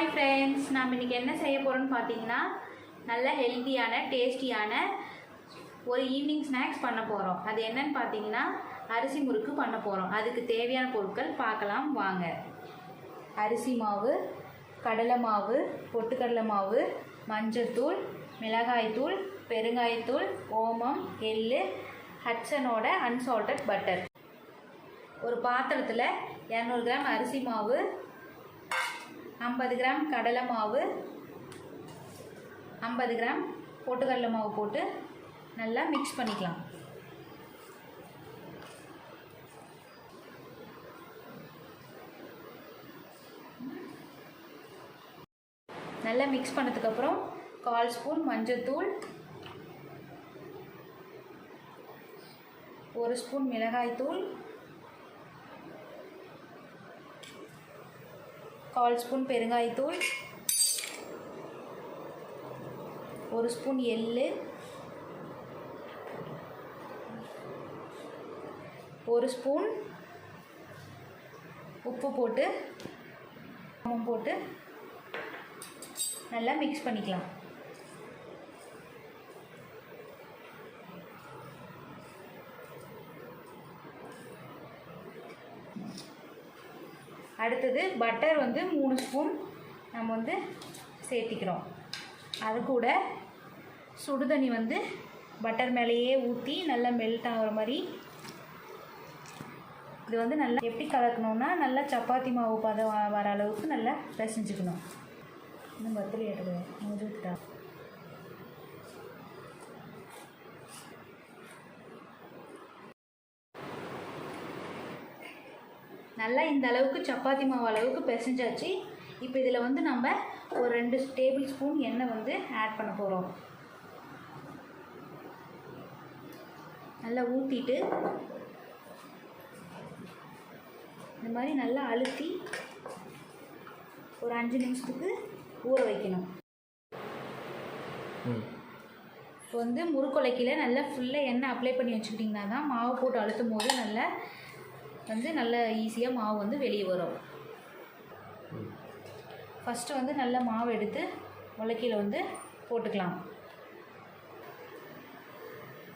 Hi friends நாம் இன்றைக்கி என்ன செய்ய போகிறோம்னு பார்த்தீங்கன்னா நல்ல ஹெல்த்தியான டேஸ்டியான ஒரு ஈவினிங் ஸ்நாக்ஸ் பண்ண போகிறோம் அது என்னன்னு பார்த்தீங்கன்னா அரிசி முறுக்கு பண்ண போகிறோம் அதுக்கு தேவையான பொருட்கள் பார்க்கலாம் வாங்க. அரிசி மாவு கடலை மாவு பொட்டுக்கடலை மாவு மஞ்சத்தூள் மிளகாய்த்தூள் பெருங்காயத்தூள் ஓமம் எள்ளு ஹட்சனோட அன்சால்டட் பட்டர் ஒரு பாத்திரத்தில் இரநூறு கிராம் அரிசி மாவு ஐம்பது கிராம் கடலை மாவு ஐம்பது கிராம் பொட்டுக்கடலை மாவு போட்டு நல்லா மிக்ஸ் பண்ணிக்கலாம். நல்லா மிக்ஸ் பண்ணதுக்கப்புறம் கால் ஸ்பூன் மஞ்சத்தூள் ஒரு ஸ்பூன் மிளகாய்த்தூள் கால் ஸ்பூன் பெருங்காயத்தூள் ஒரு ஸ்பூன் எள்ளு. ஒரு ஸ்பூன் உப்பு போட்டு போட்டு நல்லா மிக்ஸ் பண்ணிக்கலாம். அடுத்தது பட்டர் வந்து மூணு ஸ்பூன் நம்ம வந்து சேர்த்திக்கிறோம். அது கூட சுடுதண்ணி வந்து பட்டர் மேலேயே ஊற்றி நல்லா மெல்ட் ஆகிற மாதிரி இது வந்து நல்லா எப்படி கலக்கணும்னா நல்லா சப்பாத்தி மாவு பதம் வர அளவுக்கு நல்லா பிசைஞ்சுக்கணும். இன்னும் பத்திரி எடுக்குது முடிச்சுட்டா நல்லா இந்த அளவுக்கு சப்பாத்தி மாவு அளவுக்கு பிசைஞ்சாச்சு. இப்போ இதில் வந்து நம்ம ஒரு ரெண்டு டேபிள் ஸ்பூன் எண்ணெய் வந்து ஆட் பண்ண போகிறோம் நல்லா ஊற்றிட்டு இந்த மாதிரி நல்லா அழுத்தி ஒரு அஞ்சு நிமிஷத்துக்கு ஊற வைக்கணும். இப்போ வந்து முறுக்கொலைக்கில் நல்லா ஃபுல்லாக எண்ணெய் அப்ளை பண்ணி வச்சுக்கிட்டிங்கன்னா தான் மாவு போட்டு அழுத்தும் போது நல்லா வந்து நல்ல ஈஸியாக மாவு வந்து வெளியே வரும். ஃபஸ்ட்டு வந்து நல்ல மாவு எடுத்து உலக்கையில் வந்து போட்டுக்கலாம்.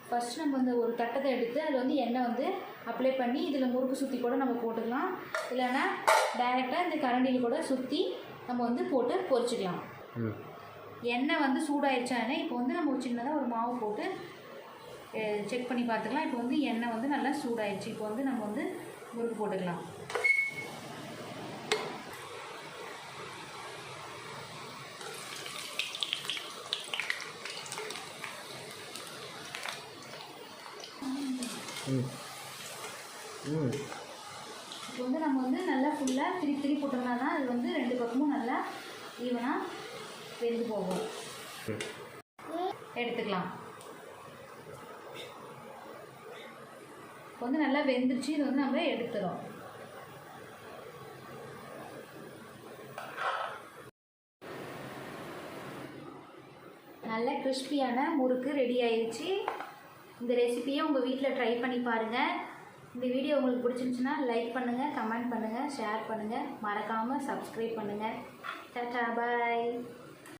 ஃபஸ்ட்டு நம்ம வந்து ஒரு தட்டத்தை எடுத்து அதில் வந்து எண்ணெய் வந்து அப்ளை பண்ணி இதில் முறுக்கு சுற்றி கூட நம்ம போட்டுக்கலாம். இல்லைன்னா டைரெக்டாக இந்த கரண்டியில் கூட சுற்றி நம்ம வந்து போட்டு பொரிச்சுக்கலாம். எண்ணெய் வந்து சூடாயிடுச்சானே இப்போ வந்து நம்ம ஒரு சின்னதாக ஒரு மாவு போட்டு செக் பண்ணி பார்த்துக்கலாம். இப்போ வந்து எண்ணெய் வந்து நல்லா சூடாயிடுச்சு இப்போ வந்து நம்ம வந்து முறுக்கு போட்டுக்கலாம். இப்போ வந்து நம்ம வந்து நல்லா ஃபுல்லாக திருப்பி திருப்பி போட்டோம்னா தான் அது வந்து ரெண்டு பக்கமும் நல்லா ஈவனாக வெந்து போகும். எடுத்துக்கலாம். இப்போ வந்து நல்லா வெந்துருச்சு இது வந்து நம்ம எடுத்துறோம். நல்ல கிறிஸ்பியான முறுக்கு ரெடி ஆயிடுச்சு இந்த ரெசிபியை உங்கள் வீட்டில் ட்ரை பண்ணி பாருங்கள் இந்த வீடியோ உங்களுக்கு பிடிச்சிருந்துச்சுன்னா லைக் பண்ணுங்கள் கமெண்ட் பண்ணுங்கள் ஷேர் பண்ணுங்கள் மறக்காமல் சப்ஸ்கிரைப் பண்ணுங்கள் டாட்டா பாய்